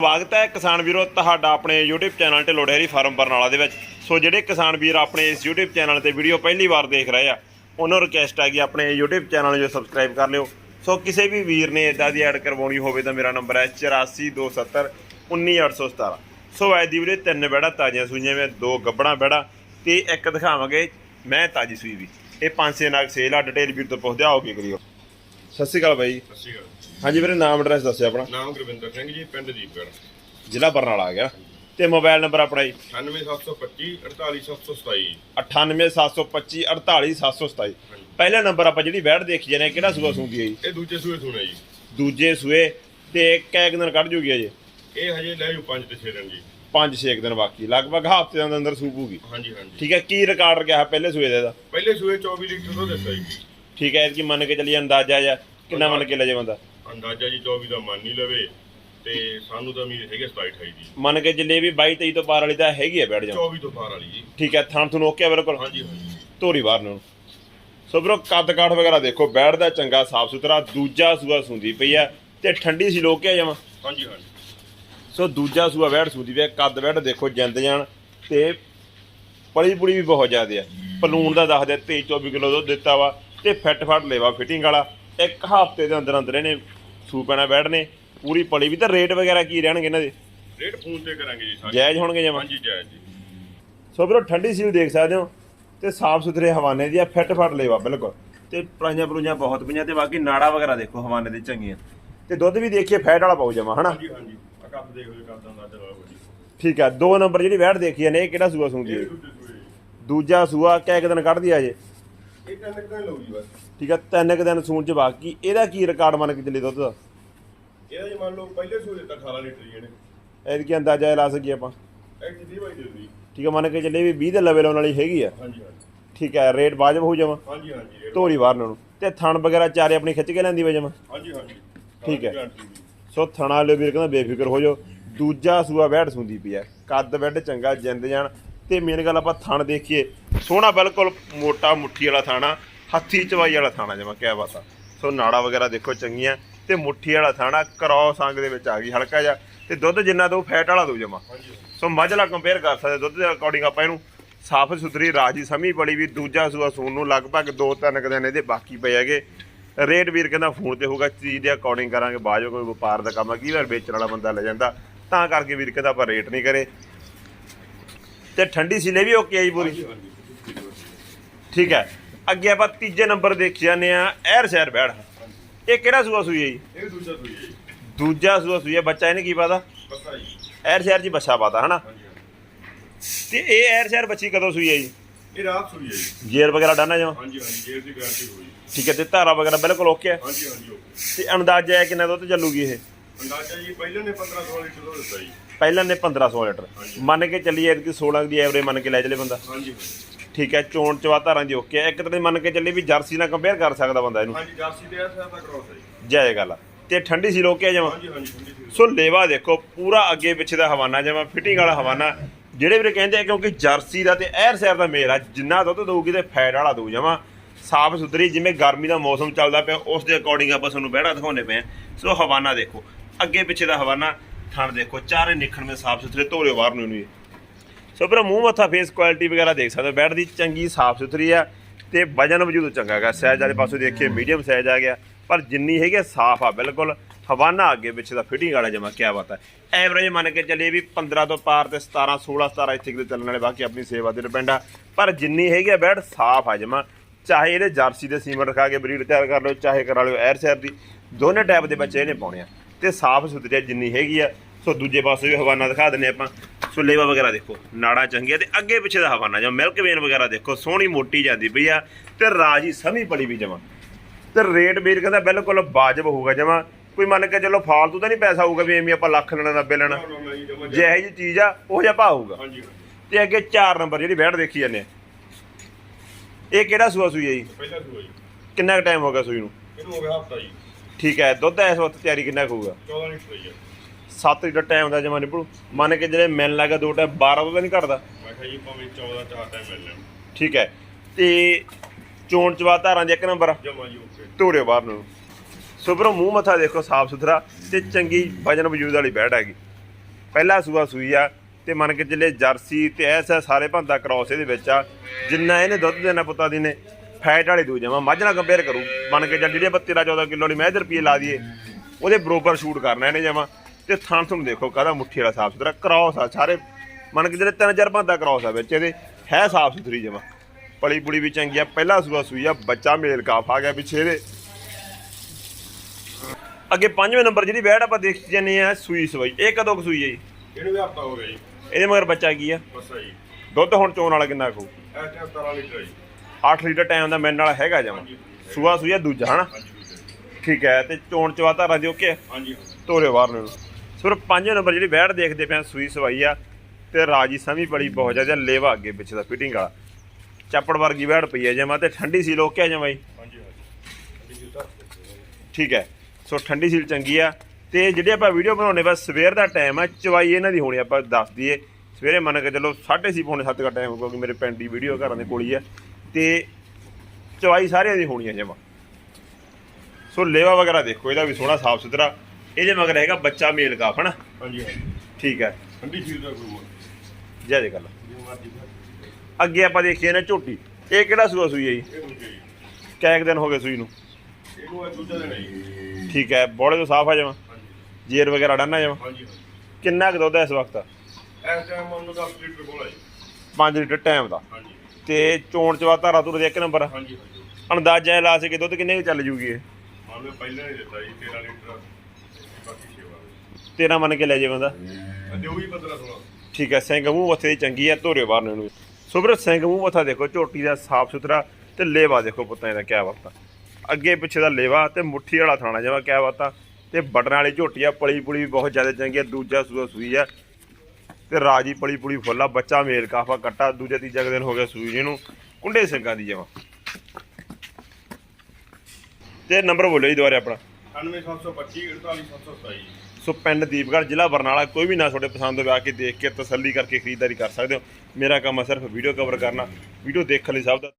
ਸਵਾਗਤ ਹੈ ਕਿਸਾਨ ਵੀਰੋ ਤੁਹਾਡਾ ਆਪਣੇ YouTube ਚੈਨਲ 'ਤੇ ਡੇਅਰੀ ਫਾਰਮ ਬਰਨਾਲਾ ਦੇ ਵਿੱਚ। ਸੋ ਜਿਹੜੇ ਕਿਸਾਨ ਵੀਰ ਆਪਣੇ ਇਸ YouTube ਚੈਨਲ ਤੇ ਵੀਡੀਓ ਪਹਿਲੀ ਵਾਰ ਦੇਖ ਰਹੇ ਆ, ਉਹਨਾਂ ਨੂੰ ਰਿਕਵੈਸਟ ਹੈ ਕਿ ਆਪਣੇ YouTube ਚੈਨਲ ਨੂੰ ਜੋ ਸਬਸਕ੍ਰਾਈਬ ਕਰ ਲਿਓ। ਸੋ ਕਿਸੇ ਵੀ ਵੀਰ ਨੇ ਇਦਾਂ ਦੀ ਐਡ ਕਰਵਾਉਣੀ ਹੋਵੇ ਤਾਂ ਮੇਰਾ ਨੰਬਰ ਹੈ 8427 19817 ਸੋ ਅੱਜ ਦੀ ਵੀਡੀਓ ਤਿੰਨ ਬੈੜਾ ਤਾਜ਼ੀਆਂ ਸੂਈਆਂ ਵਿੱਚ ਦੋ ਗੱਬਣਾ ਬੈੜਾ ਤੇ ਇੱਕ ਦਿਖਾਵਾਂਗੇ ਮੈਂ ਤਾਜੀ ਸੂਈ ਵੀ। ਇਹ ਪੰਜ ਛੇ ਨਾਗ ਸੇਲ ਆ, ਡਿਟੇਲ ਵੀਰ ਤੋਂ ਪੁੱਛਦੇ ਆਓ ਕੀ ਕਰਿਓ ਸਤਿ ਸ਼੍ਰੀ ਅਕਾਲ ਬਾਈ। ਸਤਿ ਸ਼੍ਰੀ ਅਕਾਲ ਹਾਂਜੀ ਵੀਰੇ ਨਾਮ ਐਡਰੈਸ ਦੱਸਿਓ ਆਪਣਾ। ਨਾਮ ਗੁਰਵਿੰਦਰ ਸਿੰਘ ਜੀ ਪਿੰਡ ਦੀਪਗੜ ਜ਼ਿਲ੍ਹਾ ਬਰਨਾਲਾ ਆ ਗਿਆ। ਤੇ ਮੋਬਾਈਲ ਨੰਬਰ ਆਪਣਾ ਜੀ। 98725 48727 98725 48727 ਪਹਿਲਾ ਨੰਬਰ ਆਪਾਂ ਜਿਹੜੀ ਵੈਟ ਦੇਖੀ ਜਾਂਦੇ ਕਿਹੜਾ ਸੂਆ ਸੂੰਦੀ ਹੈ ਜੀ? ਇਹ ਦੂਜੇ ਸੂਏ ਸੁਣੇ ਜੀ। ਦੂਜੇ ਸੂਏ ਤੇ ਕੈਕ ਦਿਨ ਕੱਢ ਜੂਗੀ ਅਜੇ? ਇਹ ਹਜੇ ਲੈ ਜੂ 5 ਤੇ 6 ਦਿਨ ਜੀ। 5-6 ਦਿਨ ਬਾਕੀ। ਲਗਭਗ ਹਫ਼ਤੇ ਦੇ ਅੰਦਰ ਸੂਪੂਗੀ ਹਾਂਜੀ ਹਾਂਜੀ। ਠੀਕ ਹੈ ਕੀ ਰਿਕਾਰਡ ਗਿਆ ਪਹਿਲੇ ਸੂਏ ਦਾ? ਪਹਿਲੇ ਸੂਏ 24 ਲੀਟਰ ਦਿੱਤਾ ਜੀ। ਠੀਕ ਹੈ ਕਿ ਮੰਨ ਕੇ ਚੱਲੀਏ ਅੰਦਾਜ਼ਾ ਜਾਂ ਕਿੰਨਾ ਮੰਨ ਕੇ ਲੈ ਜੇ ਬੰਦਾ? ਅੰਦਾਜ਼ਾ ਜੀ 24 ਦਾ ਮੰਨ ਨਹੀਂ ਲਵੇ ਤੇ ਸਾਨੂੰ ਤਾਂ ਉਮੀਦ ਹੈਗੀ 27 28 ਦੀ। ਮੰਨ ਕੇ ਚੱਲੇ ਵੀ 22 23 ਤੋਂ ਪਾਰ ਵਾਲੀ ਤਾਂ ਹੈਗੀ ਹੈ ਬੈਠ ਜਾ 24 ਤੋਂ ਪਾਰ ਵਾਲੀ ਜੀ। ਠੀਕ ਹੈ ਥਣ ਤੁਹਾਨੂੰ ਓਕੇ ਆ ਬਿਲਕੁਲ। ਹਾਂਜੀ ਹਾਂਜੀ। ਧੋਰੀ ਬਾਹਰ ਨੂੰ। ਸੋ ਬਰੋ ਕੱਦ ਕਾਠ ਵਗੈਰਾ ਦੇਖੋ ਬੈਠ ਦਾ ਚੰਗਾ ਸਾਫ਼ ਸੁਥਰਾ ਦੂਜਾ ਸੂਆ ਸੁੰਦੀ ਪਈ ਆ ਤੇ ਠੰਡੀ ਸੀ ਲੋਕ ਕਿਆ ਜਾਵਾਂ ਹਾਂਜੀ ਹਾਂਜੀ। ਸੋ ਦੂਜਾ ਸੂਆ ਵੈੜ ਸੂਦੀ ਪਿਆ ਕੱਦ ਵੈੜ ਦੇਖੋ ਜਿੰਦ ਜਾਣ ਤੇ ਪਲੀ ਪੁਲੀ ਵੀ ਬਹੁਤ ਜ਼ਿਆਦੇ ਆ। ਪਲੂਣ ਦਾ ਦੱਸਦੇ 23 24 ਕਿਲੋ ਦੁੱਧ ਦਿੱਤਾ ਵਾ ਤੇ ਫਿੱਟ ਫੱਟ ਲੇਵਾ ਫਿਟਿੰਗ ਵਾਲਾ। ਇੱਕ ਹਫ਼ਤੇ ਦੇ ਅੰਦਰ ਅੰਦਰ ਇਹਨੇ ਸੂ ਪੈਣਾ ਵੈੜ ਨੇ ਪੂਰੀ ਪਲੀ ਵੀ ਤੇ ਰੇਟ ਵਗੈਰਾ ਕੀ ਰਹਿਣਗੇ ਇਹਨਾਂ ਦੇ? ਰੇਟ ਫੋਨ ਤੇ ਕਰਾਂਗੇ ਜੀ ਸਾਰੇ। ਜਾਇਜ਼ ਹੋਣਗੇ ਜਮਾ? ਹਾਂਜੀ ਜਾਇਜ਼ ਜੀ। ਸੋ ਵੀਰੋ ਠੰਡੀ ਸੀਲ ਦੇਖ ਸਕਦੇ ਹੋ ਤੇ ਸਾਫ਼ ਸੁਥਰੇ ਹਵਾਨੇ ਦੀ ਆ ਫਿੱਟ ਫੱਟ ਲੇਵਾ ਬਿਲਕੁਲ। ਤੇ ਪਰਾਈਆਂ ਪਰੂਈਆਂ ਬਹੁਤ ਪਈਆਂ ਤੇ ਬਾਕੀ ਨਾੜਾ ਵਗੈਰਾ ਦੇਖੋ ਹਵਾਨੇ ਦੀ ਚੰਗੀਆਂ। ਤੇ ਦੁੱਧ ਵੀ ਦੇਖੀਏ ਫੈਟ ਵਾਲਾ ਪਾਉ ਜਮਾ ਹਨਾ? ਹਾਂਜੀ ਹਾਂਜੀ। ਆ ਕੱਪ ਦੇਖ ਲਿਓ ਕੱਪ ਦਾ ਅੰਦਾਜ਼ਾ ਲਾਓ ਜੀ। ਠੀਕ ਆ ਦੋ ਨੰਬਰ ਜਿਹੜੀ ਵੈੜ ਦੇਖੀ ਜਾਂਦੇ ਇਹ ਕਿਹੜਾ ਸੂਆ ਇਹ ਦੂਜੇ ਸੂਆ ਕਿਹ ਦਿਨ ਕੱਢਦੀ ਆ ਜੇ ਇਹ ਤਿੰਨ ਕੁ ਦਿਨ ਲਊ ਜੀ ਬਸ। ਠੀਕ ਆ ਤਿੰਨ ਕੁ ਦਿਨ ਸੂਣ ਚ ਬਾਕੀ। ਇਹਦਾ ਕੀ ਰਿਕਾਰਡ ਮੰਨ ਕੇ ਚੱਲੇ ਦੁੱਧ ਦਾ? ਇਹਦਾ ਜੀ ਮੰਨ ਲਓ ਪਹਿਲੇ ਸੂਏ ਦਿੱਤਾ 18 ਲੀਟਰ ਜੀ ਇਹਨੇ। ਇਹਦਾ ਕੀ ਅੰਦਾਜ਼ਾ ਲਾ ਸਕੀਏ ਆਪਾਂ? ਇੱਕ ਜੀ ਬਾਈ ਦੇ ਜੀ ਠੀਕ ਆ ਮੰਨ ਕੇ ਚੱਲੇ ਵੀ 20 ਦੇ ਲਵੇ ਲਾਉਣ ਵਾਲੀ ਹੈਗੀ ਆ। ਹਾਂਜੀ ਹਾਂਜੀ। ਠੀਕ ਹੈ ਰੇਟ ਵਾਜਬ ਹੋ ਜਾਵਾਂ? ਹਾਂਜੀ ਹਾਂਜੀ ਰੇਟ- ਧੋਰੀ ਬਾਹਰ ਨੂੰ। ਤੇ ਥਣ ਵਗੈਰਾ ਚਾਰੇ ਆਪਣੀ ਖਿੱਚ ਕੇ ਲੈਂਦੀ ਵਾ ਜਮਾ? ਹਾਂਜੀ ਹਾਂਜੀ। ਠੀਕ ਹੈ। ਗਾਰੰਟੀ। ਸੋ ਥਣਾ ਵਾਲੇ ਵੀਰ ਕਹਿੰਦਾ ਬੇਫਿਕਰ ਹੋ ਜਾਓ। ਦੂਜਾ ਸੂਆ ਵੈੜ ਸੁੰਦੀ ਪਈ ਆ। ਕੱਦ ਵੈਡ ਚੰਗਾ ਜਿੰਦ ਜਾਣ। ਤੇ ਮੇਨ ਗੱਲ ਆਪਾਂ ਥਣ ਦੇਖੀਏ। ਸੋਹਣਾ ਬਿਲਕੁਲ ਮੋਟਾ ਮੁੱਠੀ ਵਾਲਾ ਥਾਣਾ ਹੱਥੀ ਚਵਾਈ ਵਾਲਾ ਥਾਣਾ ਜਮਾ ਕਿਆ ਬਾਤ ਆ। ਸੋ ਨਾੜਾ ਵਗੈਰਾ ਦੇਖੋ ਚੰਗੀਆਂ ਤੇ ਮੁੱਠੀ ਵਾਲਾ ਥਾਣਾ ਕਰੌਸ ਅੰਗ ਦੇ ਵਿੱਚ ਆ ਗਈ ਹਲਕਾ ਜਿਹਾ। ਤੇ ਦੁੱਧ ਜਿੰਨਾ ਦੋ ਫੈਟ ਵਾਲਾ ਦੋ ਜਮਾ। ਸੋ ਮੱਝਲਾ ਕੰਪੇਅਰ ਕਰ ਸਕਦੇ ਦੁੱਧ ਦੇ ਅਕੋਰਡਿੰਗ ਆਪਾਂ ਇਹਨੂੰ ਸਾਫ਼ ਸੁਥਰੀ ਰਾਜੀ ਸਮੀ ਬੜੀ ਵੀ ਦੂਜਾ ਸੂਆ ਸੂਣ ਨੂੰ ਲਗਭਗ 2-3 ਦਿਨ ਇਹਦੇ ਬਾਕੀ ਪਏ ਹੈਗੇ। ਰੇਟ ਵੀਰ ਕਹਿੰਦਾ ਫੋਨ ਤੇ ਹੋਊਗਾ ਚੀਜ਼ ਦੇ ਅਕੋਰਡਿੰਗ ਕਰਾਂਗੇ ਬਾਜੋ ਕੋਈ ਵਪਾਰ ਦਾ ਕੰਮ ਆ ਕੀ ਵਾਰ ਵੇਚਣ ਵਾਲਾ ਬੰਦਾ ਲੈ ਜਾਂਦਾ। ਤਾਂ ਕਰਕੇ ਵੀਰ ਕਹਿੰਦਾ ਆਪਾਂ ਰੇਟ ਨਹੀਂ ਕਰੇ। ਤੇ ਠੰਡੀ ਸੀਲੇ ਵੀ ਓਕੇ ਆ ਜੀ ਪੂਰੀ। ਠੀਕ ਹੈ। ਅੱਗੇ ਆਪਾਂ ਤੀਜੇ ਨੰਬਰ ਦੇਖ ਜਾਂਦੇ ਆ ਐਰ ਸ਼ਹਿਰ ਬੈੜ ਇਹ ਕਿਹੜਾ ਸੂਆ ਸੂਈ ਹੈ ਜੀ? ਇਹ ਦੂਜਾ ਸੂਈ ਹੈ ਜੀ। ਦੂਜਾ ਸੂਆ ਸੂਈ ਹੈ ਬੱਚਾ ਇਹਨੇ ਕੀ ਪਾਦਾ ਜੀ। ਐਰ ਸ਼ਹਿਰ ਜੀ ਬੱਚਾ ਪਾਦਾ ਹਨਾ। ਤੇ ਇਹ ਐਰ ਸ਼ਹਿਰ ਬੱਚੀ ਕਦੋਂ ਸੂਈ ਹੈ ਜੀ? ਇਹ ਰਾਤ ਸੂਈ ਹੈ ਜੀ। ਜੇਰ ਵਗੈਰਾ ਡਾਣਾ ਜਾਵਾਂ? ਹਾਂਜੀ ਹਾਂਜੀ ਜੇਰ ਦੀ ਗਾਰੰਟੀ ਹੋਈ ਠੀਕ ਹੈ ਤੇ ਧਾਰਾ ਵਗੈਰਾ ਬਿਲਕੁਲ ਓਕੇ ਹੈ? ਹਾਂਜੀ ਹਾਂਜੀ ਓਕੇ। ਤੇ ਅੰਦਾਜ਼ਾ ਹੈ ਕਿੰਨਾ ਦੁੱਧ ਚੱਲੂਗੀ ਇਹ? ਅੰਦਾਜ਼ਾ ਜੀ ਪਹਿਲੇ ਨੇ 15 16 ਲੀਟਰ ਦੁੱਧ ਦਿੱਤਾ ਜੀ। ਪਹਿਲਾਂ ਨੇ 1500 ਲੀਟਰ। ਮੰਨ ਕੇ ਚੱਲੀਏ ਕਿ 16 ਦੀ ਐਵਰੇਜ ਮੰਨ ਕੇ ਲੈ ਚਲੇ ਬੰਦਾ। ਹਾਂਜੀ ਠੀਕ ਹੈ ਚੋਣ ਚਵਾ ਧਾਰਾਂ ਦੀ ਓਕੇ ਇੱਕ ਤਰ੍ਹਾਂ ਮੰਨ ਕੇ ਚੱਲੇ ਵੀ ਜਰਸੀ ਨਾਲ ਕੰਪੇਅਰ ਕਰ ਸਕਦਾ ਬੰਦਾ ਇਹਨੂੰ। ਹਾਂਜੀ ਜਰਸੀ ਦੇ ਐਸਾ ਦਾ ਕ੍ਰੋਸ ਹੈ ਜੀ। ਜਾਇਜ਼ ਗੱਲ ਆ। ਤੇ ਠੰਡੀ ਸੀ ਲੋਕੇ ਜਮਾ। ਹਾਂਜੀ ਹਾਂਜੀ ਸੋ। ਲੇਵਾ ਦੇਖੋ ਪੂਰਾ ਅੱਗੇ ਪਿੱਛੇ ਦਾ ਹਵਾਨਾ ਜਮਾ ਫਿਟਿੰਗ ਵਾਲਾ ਹਵਾਨਾ। ਜਿਹੜੇ ਵੀਰੇ ਕਹਿੰਦੇ ਆ ਕਿਉਂਕਿ ਜਰਸੀ ਦਾ ਤੇ ਐਰ ਸੈਰ ਦਾ ਮੇਲ ਆ ਜਿੰਨਾ ਦੁੱਧ ਦਊਗੀ ਤੇ ਫੈਟ ਵਾਲਾ ਦਊ ਜਮਾ। ਸਾਫ਼ ਸੁਥਰੀ ਜਿਵੇਂ ਗਰਮੀ ਦਾ ਮੌਸਮ ਚੱਲਦਾ ਪਿਆ ਉਸ ਦੇ ਅਕੋਰਡਿੰਗ ਆਪਾਂ ਤੁਹਾਨੂੰ ਬਹਿੜਾ ਦਿਖਾਉਣੇ ਪਏ ਆ। ਸੋ ਹਵਾਨਾ ਦੇਖੋ ਅੱਗੇ ਪਿੱਛੇ ਦਾ ਹਵਾਨਾ। ਥਣ ਦੇਖੋ ਚਾਰੇ ਨਿਖਣ ਮੇ ਸਾਫ਼ ਸੁਥਰੇ ਧੋਰੇ ਬਾਹਰ ਨੂੰ ਇਹਨੂੰ ਸੋ ਪਰ ਮੂੰਹ ਮੱਥਾ ਫੇਸ ਕੁਆਲਿਟੀ ਵਗੈਰਾ ਦੇਖ ਸਕਦੇ ਹੋ। ਬੈਡ ਦੀ ਚੰਗੀ ਸਾਫ਼ ਸੁਥਰੀ ਆ ਤੇ ਵਜਨ ਵਜੂਦ ਚੰਗਾ ਹੈਗਾ। ਸਾਈਜ਼ ਵਾਲੇ ਪਾਸੋਂ ਦੇਖੀਏ ਮੀਡੀਅਮ ਸਾਈਜ਼ ਆ ਗਿਆ। ਪਰ ਜਿੰਨੀ ਹੈਗੀ ਆ, ਸਾਫ਼ ਆ ਬਿਲਕੁਲ ਹਵਾਨਾ ਅੱਗੇ ਪਿੱਛੇ ਦਾ ਫਿਟਿੰਗ ਵਾਲਾ ਜਮਾ ਕਿਆ ਬਾਤ ਹੈ ਐਵਰੇਜ ਮੰਨ ਕੇ ਚੱਲੇ ਵੀ 15 ਤੋਂ ਪਾਰ ਤੇ 17 16 17 ਇੱਥੇ ਕਿਤੇ ਚੱਲਣ ਵਾਲੇ ਬਾਕੀ ਆਪਣੀ ਸੇਵਾ ਤੇ ਡਿਪੈਂਡ ਆ। ਪਰ ਜਿੰਨੀ ਹੈਗੀ ਆ ਬੈਡ ਸਾਫ਼ ਆ ਜਮਾ। ਚਾਹੇ ਇਹਦੇ ਜਰਸੀ ਦੇ ਸੀਮੈਂਟ ਰਖਾ ਕੇ ਬਰੀਡ ਤਿਆਰ ਕਰ ਲਓ ਚਾਹੇ ਕਰਾ ਲਿਓ ਐਰ ਸ਼ਹਿਰ ਦੀ। ਦੋਨੇ ਟਾਈਪ ਦੇ ਬੱਚੇ ਇਹਨੇ ਪਾਉਣੇ ਆ। ਤੇ ਸਾਫ਼ ਸੁਥਰੀ ਆ ਜਿੰਨੀ ਹੈਗੀ ਆ। ਸੋ ਦੂਜੇ ਪਾਸੇ ਵੀ ਹਵਾਨਾ ਦਿਖਾ ਦਿੰਨੇ ਆਪਾਂ। ਸੋ ਲੇਵਾ ਵਗੈਰਾ ਦੇਖੋ ਨਾੜਾ ਚੰਗੀਆਂ ਤੇ ਅੱਗੇ ਪਿੱਛੇ ਦਾ ਹਵਾਨਾ ਜਾਂ ਮਿਲਕ ਵੇਨ ਵਗੈਰਾ ਦੇਖੋ ਸੋਹਣੀ ਮੋਟੀ ਜਾਂਦੀ ਪਈ ਆ ਤੇ ਰਾਜੀ ਸਮੀ ਬੜੀ ਵੀ ਜਮਾ। ਤੇ ਰੇਟ ਵੀਰ ਕਹਿੰਦਾ ਬਿਲਕੁਲ ਵਾਜਬ ਹੋਊਗਾ ਜਮਾ। ਕੋਈ ਮੰਨ ਕੇ ਚਲੋ ਫਾਲਤੂ ਤਾਂ ਨਹੀਂ ਪੈਸਾ ਹੋਊਗਾ ਵੀ ਐਵੇਂ ਆਪਾਂ ਲੱਖ ਲੈਣਾ 90 ਲੈਣਾ। ਨਾ, ਜੀ, ਜਿਹੀ ਚੀਜ਼ ਆ ਉਹ ਜਿਹਾ ਭਾਅ ਹੋਊਗਾ। ਹਾਂਜੀ। ਤੇ ਅੱਗੇ 4 ਨੰਬਰ ਜਿਹੜੀ ਬੈਠ ਦੇਖੀ ਜਾਂਦੇ ਆ। ਇਹ ਕਿਹੜਾ ਸੂਆ ਸੂਈ ਹੈ ਜੀ? ਪਹਿਲਾ ਸੂਆ ਜੀ। ਕਿੰਨਾ ਟਾਈਮ ਹੋ ਗਿਆ ਸੂਈ ਨੂੰ? ਇਹਨੂੰ ਹੋ ਗਿਆ ਹਫਤਾ ਜੀ। ਠੀਕ ਹੈ ਦੁੱਧ ਇਸ ਵਕਤ ਤਿਆਰੀ ਕਿੰਨਾ ਹੋਊਗਾ? 14 ਲੀਟਰ ਜੀ 7 ਲੀਟਰ ਟਾਈਮ ਦਾ ਜਮਾ ਨਿਪੜੂ ਮੰਨ ਕੇ ਜਿਹੜੇ ਮਿਲ ਲੱਗਾ ਦੋ ਟਾਈਮ 12 ਤੋਂ ਤਾਂ ਨਹੀਂ ਘਟਦਾ। ਮੈਂ ਕਿਹਾ ਜੀ ਭਾਵੇਂ 14 ਚਾਰ ਟਾਈਮ ਮਿਲ ਲੈਣ ਠੀਕ ਹੈ ਤੇ ਚੋਣ ਚਵਾ ਧਾਰਾਂ ਦੇ ਇੱਕ ਨੰਬਰ ਜਮਾ ਜੀ ਓਕੇ ਧੋਰਿਓ ਬਾਹਰ ਨੂੰ। ਸੋ ਵੀਰੋ ਮੂੰਹ ਮੱਥਾ ਦੇਖੋ ਸਾਫ਼ ਸੁਥਰਾ ਤੇ ਚੰਗੀ ਵਜਨ ਵਜੂਦ ਵਾਲੀ ਬੈੜ ਹੈਗੀ। ਪਹਿਲਾ ਸੂਆ ਸੂਈ ਆ ਤੇ ਮੰਨ ਕੇ ਚੱਲੇ ਜਰਸੀ ਤੇ ਐਸਾ ਸਾਰੇ ਭੰਦਾ ਕ੍ਰਾਸ ਇਹਦੇ ਵਿੱਚ ਆ। ਜਿੰਨਾ ਇਹਨੇ ਦੁੱਧ ਦੇਣਾ ਪੁੱਤਾ ਦੀ ਨੇ ਫੈਟ ਵਾਲੀ ਦੂ ਜਾਵਾਂ ਮੱਝ ਨਾਲ ਕੰਪੇਅਰ ਕਰੂ। ਮੰਨ ਕੇ ਚੱਲ ਜਿਹੜੀ ਆਪਾਂ 13 14 ਕਿਲੋ ਵਾਲੀ ਦੇ ਰੁਪਏ ਲਾ ਦਈਏ ਉਹਦੇ ਬਰੋਬਰ ਸ਼ੂਟ ਕਰਨਾ ਇਹਨੇ ਜਾਵਾਂ ਤੇ ਥਣ ਤੁਹਾਨੂੰ ਦੇਖੋ ਕਾਹਦਾ ਮੁੱਠੀ ਵਾਲਾ ਸਾਫ਼ ਸੁਥਰਾ ਕ੍ਰਾਸ ਆ ਸਾਰੇ। ਮੰਨ ਕੇ ਜਿਹੜੇ ਤਿੰਨ ਚਾਰ ਭੰਦਾ ਕ੍ਰਾਸ ਆ ਵਿੱਚ ਇਹਦੇ ਹੈ ਸਾਫ਼ ਸੁਥਰੀ ਜਮਾ। ਪਲੀ ਪੁਲੀ ਵੀ ਚੰਗੀ ਆ ਪਹਿਲਾ ਸੂਆ ਸੂਈ ਆ ਬੱਚਾ ਮੇਲ ਕਾਫ ਆ ਗਿਆ ਪਿੱਛੇ ਇਹਦੇ। ਅੱਗੇ ਪੰਜਵੇਂ ਨੰਬਰ ਜਿਹੜੀ ਬੈੜ ਆਪਾਂ ਦੇਖ ਜੰਨੇ ਆ ਸੂਈ ਸਵਾਈ। ਇਹ ਕਦੋਂ ਕੁ ਸੂਈ ਹੈ ਜੀ? ਇਹਨੂੰ ਵੀ ਹਫਤਾ ਹੋ ਗਿਆ ਜੀ। ਇਹਦੇ ਮਗਰ ਬੱਚਾ ਕੀ ਆ? ਬਸ ਆ ਜੀ। ਦੁੱਧ ਹੁਣ ਚੋਣ ਵਾਲਾ ਕਿੰਨਾ ਇਸ ਟਾਈਮ 17 ਲੀਟਰ ਜੀ। 8 ਲੀਟਰ ਟਾਈਮ ਦਾ ਮੈਨ ਵਾਲਾ ਹੈਗਾ ਜਮਾ। ਸੂਆ ਸੂਈ ਆ ਦੂਜਾ ਹਨਾ। ਠੀਕ ਹੈ ਤੇ ਚੋਣ ਚਵਾ ਧਾਰਾਂ ਦੀ ਓਕੇ ਹਾਂਜੀ। ਤੋਰੇ ਬਾਹਰ ਨੂੰ। ਸਿਰਫ ਪੰਜਵੇਂ ਨੰਬਰ ਜਿਹੜੀ ਬੈੜ ਦੇਖਦੇ ਪਿਆ ਸੂਈ ਸਵਾਈ ਆ ਤੇ ਰਾਜੀ ਸਮੀ ਬੜੀ ਬਹੁਤ ਜ਼ਿਆਦਾ ਲੇਵਾ ਅੱਗੇ ਪਿੱਛੇ ਦਾ ਫਿਟਿੰਗ ਵਾਲਾ। ਚੱਪੜ ਵਰਗੀ ਬੈੜ ਪਈ ਹੈ ਜਮਾ ਤੇ ਠੰਡੀ ਸੀ ਲੋਕਿਆ ਜਮਾ ਜੀ? ਹਾਂਜੀ ਸਰ ਠੀਕ ਹੈ ਸੋ ਠੰਡੀ ਸੀਲ ਚੰਗੀ ਆ ਤੇ ਜਿਹੜੇ ਆਪਾਂ ਵੀਡੀਓ ਬਣਾਉਣੇ ਬਸ ਸਵੇਰ ਦਾ ਟਾਈਮ ਆ ਚਵਾਈ ਇਹਨਾਂ ਦੀ ਹੋਣੀ ਆਪਾਂ ਦੱਸ ਦਈਏ। ਸਵੇਰੇ ਮੰਨ ਕੇ ਚੱਲੋ 6:30 ਪੌਣੇ 7 ਦਾ ਟਾਈਮ ਕਿਉਂਕਿ ਮੇਰੇ ਪਿੰਡ ਦੀ ਵੀਡੀਓ ਘਰਾਂ ਦੇ ਕੋਲ ਹੀ ਆ। ਤੇ ਚਵਾਈ ਸਾਰਿਆਂ ਦੀ ਹੋਣੀ ਆ ਜਮਾ। ਸੋ ਲੇਵਾ ਵਗੈਰਾ ਦੇਖੋ ਇਹਦਾ ਵੀ ਸੋਹਣਾ ਸਾਫ਼ ਸੁਥਰਾ। ਇਹਦੇ ਮਗਰ ਹੈਗਾ ਬੱਚਾ ਮੇਲ ਕਾਫ ਹਨਾ? ਹਾਂਜੀ ਠੀਕ ਹੈ। ਠੰਡੀ ਚੀਜ਼ ਦਾ ਕੋਈ ਜੈ ਜੈ ਗੱਲ ਅੱਗੇ ਆਪਾਂ ਦੇਖੀਏ ਨਾ ਝੋਟੀ। ਇਹ ਕਿਹੜਾ ਸੂਆ ਸੂਈ ਹੈ ਜੀ? ਕੈਕ ਦਿਨ ਹੋ ਗਏ ਸੂਈ ਨੂੰ। ਠੀਕ ਹੈ ਬੋਲੇ ਤੋਂ ਸਾਫ਼ ਆ ਜਾਵਾਂ ਹਾਂਜੀ। ਜੇਰ ਵਗੈਰਾ ਡਾਨਾ ਜਾਵਾਂ ਹਾਂਜੀ ਕਿੰਨਾ ਕੁ ਦੁੱਧ ਹੈ ਇਸ ਵਕਤ? ਇਸ ਟਾਈਮ ਉਹਨੂੰ 10 ਲੀਟਰ ਕੋਲ ਜੀ। 5 ਲੀਟਰ ਟਾਈਮ ਦਾ। ਹਾਂਜੀ। ਤੇ ਚੋਣ ਚਵਾ ਧਾਰਾ ਤੁਰ ਦੇ ਇੱਕ ਨੰਬਰ ਹਾਂਜੀ ਹਾਂਜੀ। ਅੰਦਾਜ਼ਾ ਇਹ ਲਾ ਸਕੇ ਦੁੱਧ ਕਿੰਨੇ ਕੁ ਚੱਲ ਜੂਗੀ ਇਹ? ਮੰਨ ਲਓ ਪਹਿਲਾਂ ਹੀ ਦਿੱਤਾ ਜੀ 13 ਲੀਟਰ ਬਾਕੀ ਸੇਵਾ 13 ਮੰਨ ਕੇ ਲੈ ਜੇ ਬੰਦਾ। ਅਤੇ ਉਹ ਵੀ 15 16 ਠੀਕ ਹੈ ਸਿੰਘ ਮੂੰਹ ਮੱਥੇ ਦੀ ਚੰਗੀ ਹੈ ਧੋਰੇ ਬਾਹਰ ਨੂੰ ਇਹਨੂੰ। ਸਿੰਘ ਮੂੰਹ ਮੱਥਾ ਦੇਖੋ ਝੋਟੀ ਦਾ ਸਾਫ਼ ਸੁਥਰਾ ਤੇ ਲੇਵਾ ਦੇਖੋ ਪੁੱਤਾਂ ਇਹਦਾ ਕਿਆ ਬਾਤਾਂ ਅੱਗੇ ਪਿੱਛੇ ਦਾ ਲੇਵਾ ਤੇ ਮੁੱਠੀ ਵਾਲਾ ਥਾਣਾ ਜਿਵੇਂ ਕਿਆ ਬਾਤਾਂ ਤੇ ਬਟਨ ਵਾਲੀ ਝੋਟੀ ਆ ਪਲੀ ਪੁਲੀ ਵੀ ਬਹੁਤ ਜ਼ਿਆਦਾ ਚੰਗੀ ਆ ਦੂਜਾ ਸੂਆ ਸੂਈ ਆ। ਤੇ ਰਾਜੀ ਪਲੀ ਪੁਲੀ ਫੁੱਲਾ ਬੱਚਾ ਮੇਲ ਕਾਫਾ ਕੱਟਾ ਦੂਜੇ ਤੀਜਾ ਦਿਨ ਹੋ ਗਿਆ ਸੂਈ ਜਿਹਨੂੰ ਕੁੰਡੇ ਸਿੰਘਾਂ ਦੀ ਜਮਾ। ਤੇ ਨੰਬਰ ਬੋਲੋ ਜੀ ਦੁਬਾਰੇ ਆਪਣਾ। 98725 48727 ਸੋ ਪਿੰਡ ਦੀਪਗੜ੍ਹ ਜ਼ਿਲ੍ਹਾ ਬਰਨਾਲਾ ਕੋਈ ਵੀ ਨਾ ਤੁਹਾਡੇ ਪਸੰਦ ਹੋਵੇ ਆ ਕੇ ਦੇਖ ਕੇ ਤਸੱਲੀ ਕਰਕੇ ਖਰੀਦਦਾਰੀ ਕਰ ਸਕਦੇ ਹੋ। ਮੇਰਾ ਕੰਮ ਸਿਰਫ ਵੀਡੀਓ ਕਵਰ ਕਰਨਾ ਵੀਡੀਓ ਦੇਖਣ ਲਈ ਸਭ ਦਾ